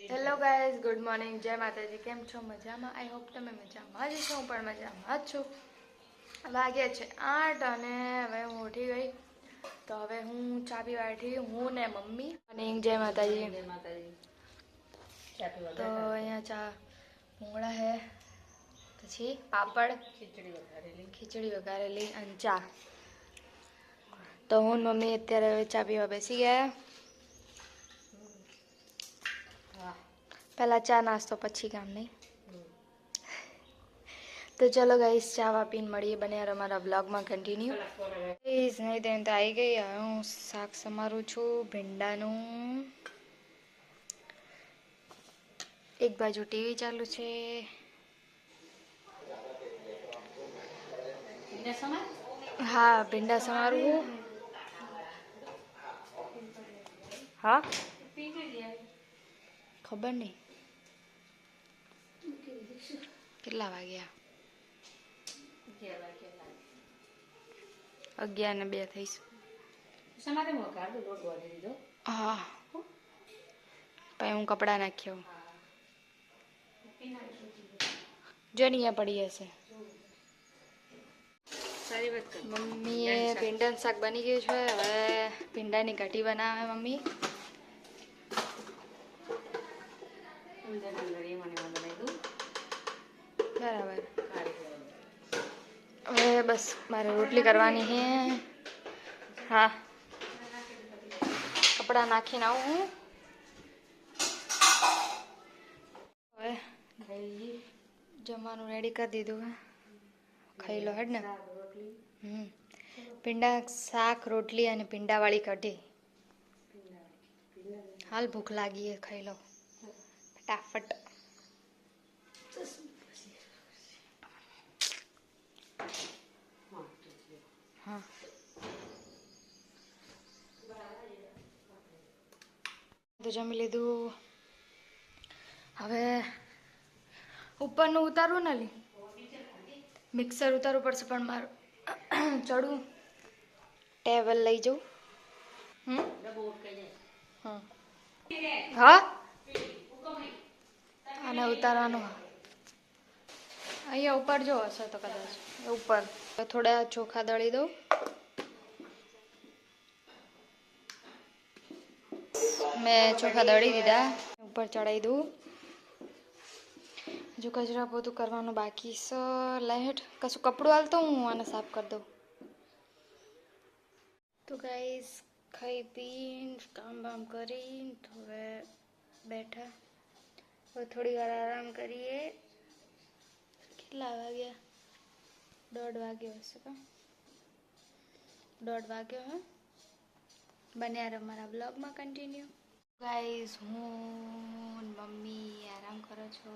Hello guys good morning જય માતાજી કેમ છો મજામાં આઈ હોપ તમે મજામાં જ છો હું પણ મજામાં જ છું વાગ્યા છે આઠ અને હવે હું ઉઠી ગઈ તો હવે હું ચા પીવા ઉઠી હું ને મમ્મી અને જય માતાજી જય માતાજી ચા પીવા તો બેઠા. અહીંયા ચા ભૂંગળા હે પછી પાપડ ખીચડી વઘારેલી ખીચડી વઘારેલી અને ચા તો હું ને મમ્મી અત્યારે હવે ચા પીવા બેસી ગયા પહેલાં ચા નાસ્તો પછી કામ નહીં. તો ચલો ગાઈસ ચા વાપીને મળીએ બને અમારા બ્લોગમાં કન્ટિન્યુ ગાઈસ નહીં તેમ તો આવી ગઈ. હવે હું શાક સમારું છું ભીંડાનું. એક બાજુ ટીવી ચાલુ છે. હા ભીંડા સમારું. હા? ખબર નહીં. કેટલા વાગ્યા? અગિયાર ને બે થઈશું. હું પછી હું કપડાં નાખ્યો. જો પડી હશે. સારી વાત કરી. મમ્મીએ ભીંડાનું શાક બની ગયું છે. હવે ભીંડાની કઢી બનાવે મમ્મી. બરાબર. હવે બસ મારે રોટલી કરવાની છે હા. કપડાં નાખીને આવું હું. હવે જમવાનું રેડી કરી દીધું ખાઈ લો હેડ ને. હમ. ભીંડા શાક, રોટલી અને ભીંડાવાળી કઢી. હાલ ભૂખ લાગી છે ખાઈ લો. ફટાફટ. હા. તો જમી લીધું. હવે ઉપરનું ઉતારવું ને લી મિક્સર ઉતારવું પડશે પણ મારું. ચડું. ટેબલ લઈ જવું હમ? હા. અને ઉતારવાનું. અહીંયા ઉપર જો હશે તો કદાચ. ઉપર. થોડા ચોખા દળી દઉં. મેં ચોખા દળી દીધા, ઉપર ચડાવી દઉં. હજુ કચરા પોતું કરવાનું બાકી છે લાઈટ કશું કપડું હાલતો હું આને સાફ કરી દઉં. તો ગાઈસ ખાઈ પીને, કામ બામ કરીને હવે બેઠા. હવે થોડી વાર આરામ કરીએ. કેટલા વાગ્યા? દોઢ વાગ્યો હશે કા? દોઢ વાગ્યો, હે? બન્યા રહો મારા બ્લોગમાં કન્ટિન્યુ ગાઈઝ હું મમ્મી આરામ કરો છો?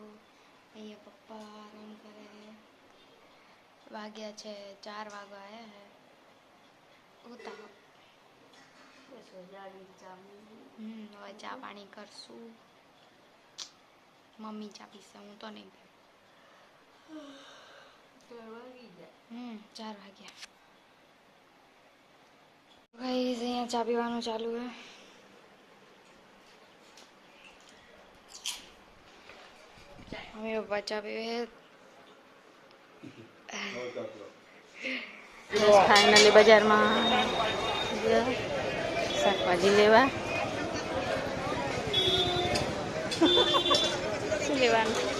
અહીંયા પપ્પા આરામ કરે વાગ્યા છે, ચાર વાગવા આવ્યા હે ઉતારો હવે ચા પાણી કરશું. મમ્મી ચા પીશે, હું તો નહીં પીવું ચાર વાગી જાય હમ ચાર વાગ્યા ગાઈઝ અહીંયા ચા પીવાનું ચાલુ હે મમ્મી પપ્પા ચા પીવે ફાઇનલી બજારમાં ગયા શાકભાજી લેવા શું લેવાનું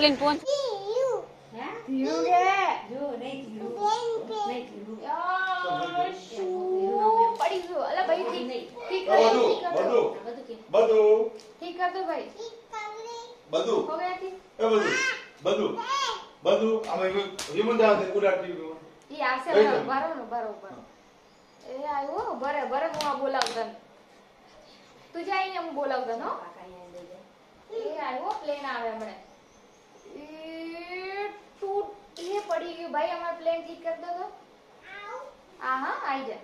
આ પહોંચ. તું જાય ને હું બોલાવતો જાય એ આવ્યો પ્લેન આવે હમણે. टूट ये पड़ी गई। भाई हमारा प्लेन ठीक कर दो तो। हाँ हाँ आई जा।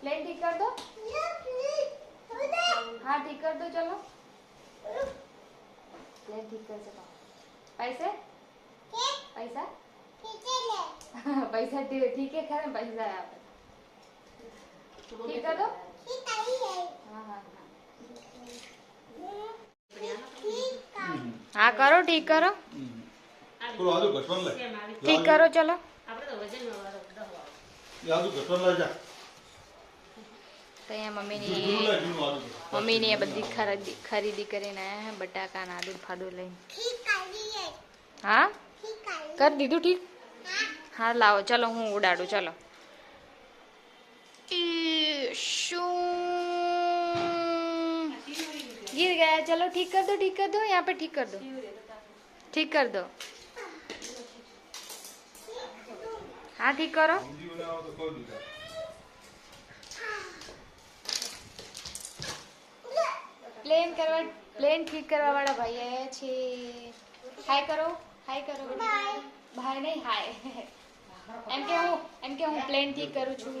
प्लेन ठीक कर दो। हाँ ठीक कर दो चलो। प्लेन ठीक कर सका पैसे? पैसा? पैसा ठीक है खैर पैसा है आप ठीक कर दो। ठीक आई है? हाँ हाँ। हाँ હા કરો ઠીક કરો. ઠીક કરો ચલો. આપણે મમ્મીની મમ્મીની આ બધી ખરીદી ખરીદી કરીને આવ્યા હે બટાકા ના આદુ ફાદુ લઈને. હા? કર દીધું ઠીક? હા લાવો ચલો હું ઉડાડું ચલો. શું गिर गया चलो ठीक कर दो ठीक कर दो यहाँ पे ठीक कर दो ठीक कर दो हाँ ठीक करो સમજી ના આવે તો કોઈ દીધા પ્લેન કરવા પ્લેન ઠીક કરવા વાળા ભાઈ આયા છે હાય કરો હાય કરો ભાઈ નહીં હાય એમ કે હું એમ કે હું પ્લેન ઠીક કરું છું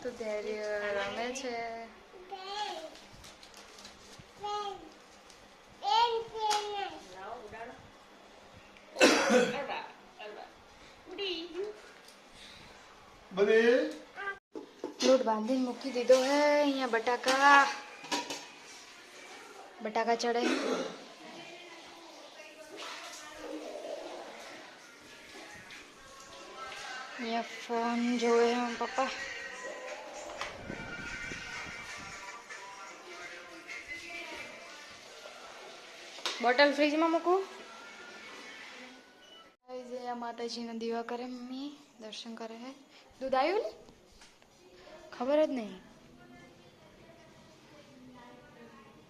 તો ધૈર્ય રમે છે લાવો, ઉડાડો. અરબા, અરબા. ઉડી ગયું. બધી લોટ બાંધીને મૂકી દીધો હે અહીંયા બટાકા બટાકા ચડે અહીંયા ફોન જોવે હે મારા પપ્પા બોટલ ફ્રીજમાં મૂકું Guys, અહીંયા માતાજીના દીવા કરે મમ્મી દર્શન કરે હે દૂધ આવ્યું ને ખબર જ નહીં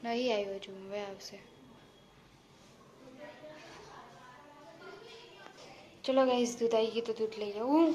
નહીં આવ્યો હજુ હવે આવશે ચલો ગાઈસ દૂધ આવી ગયું તો દૂધ લઈ જાઉં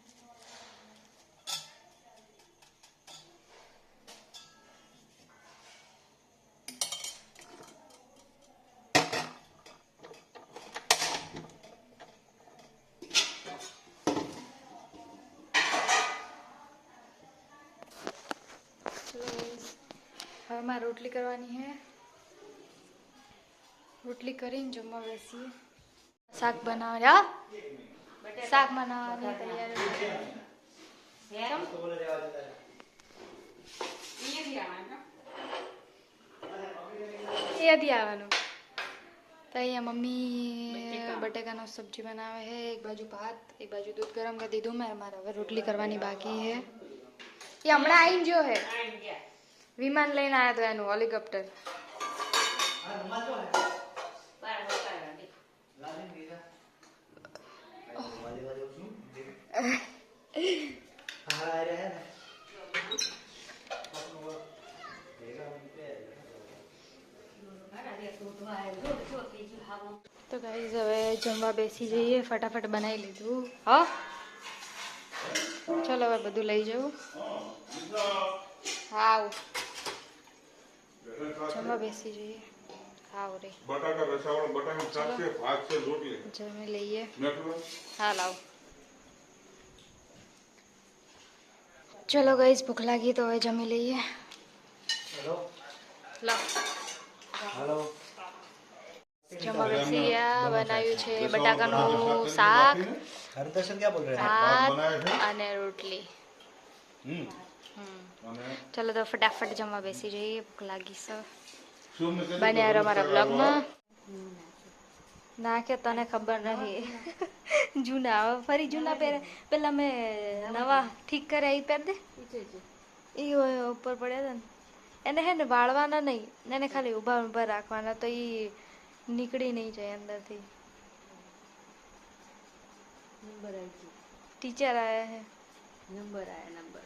હવે મારે રોટલી કરવાની હે રોટલી કરીને જમવા બેસીએ શાક બનાવવા હા શાક બનાવવાની તૈયારી હે? અહીંયાથી આવવાનું, હો. યાદી આવવાનું તો અહીંયા મમ્મી બટેકાનો સબ્જી બનાવે છે એક બાજુ ભાત એક બાજુ દૂધ ગરમ કરી દીધું મેં મારે હવે રોટલી કરવાની બાકી છે એ હમણાં આવીને જો હે આઈને ગયા. વિમાન લઈને આવ્યા તો એનું હેલિકોપ્ટર. તો ગાઈઝ હવે જમવા બેસી જઈએ ફટાફટ બનાવી લીધું. હા? ચલો હવે બધું લઈ જવું. હાવ जमा बेसी जी खाओ रे बटा का रसा वाला बटा हम साथ से भात से लोट ले। जरा मैं लेइए हाँ लाओ। चलो गाइस भूख लगी तो है जमी लीजिए हेलो। ला। हेलो। बटाका नो क्या बोल रहे हैं? रोटली। हम्म। ચલો તો ફટાફટ જમવા બેસી જઈએ ભૂખ લાગી છે. બન્યા રહો મારા બ્લોગમાં. નાખે તને ખબર નહીં જૂના હવે ફરી જૂના પહેરે. પેલા મેં નવા ઠીક કર્યા એ પહેર દે. એ હોય ઉપર પડ્યા હતા ને. એને હે ને વાળવાના નહીં. એને ખાલી ઊભા ઊભા રાખવાના તો એ નીકળી નહીં જાય અંદરથી. નંબર આવી ટીચર આયા હે. નંબર આવ્યા નંબર.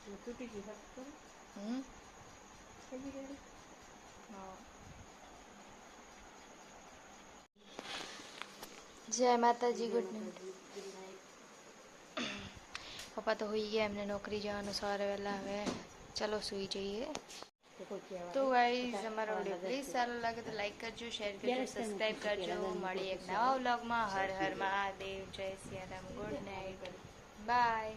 એટલે તૂટી ગયું હાથ તો. હમ થઈ ગઈ ready? જય માતાજી ગુડ નાઇટ પપ્પા તો હોઈ ગયા એમને નોકરી જવાનું સવારે વહેલા હવે ચલો સુઈ જઈએ તો કોઈ કહેવા તો ગાઈઝ અમારો વિડીયો પ્લીઝ સારો લાગે તો લાઈક કરજો શેર કરજો સબસ્ક્રાઈબ કરજો મળીએ એક નવા વ્લોગમાં હર હર મહાદેવ જય સિયારામ ગુડ નાઇટ બાય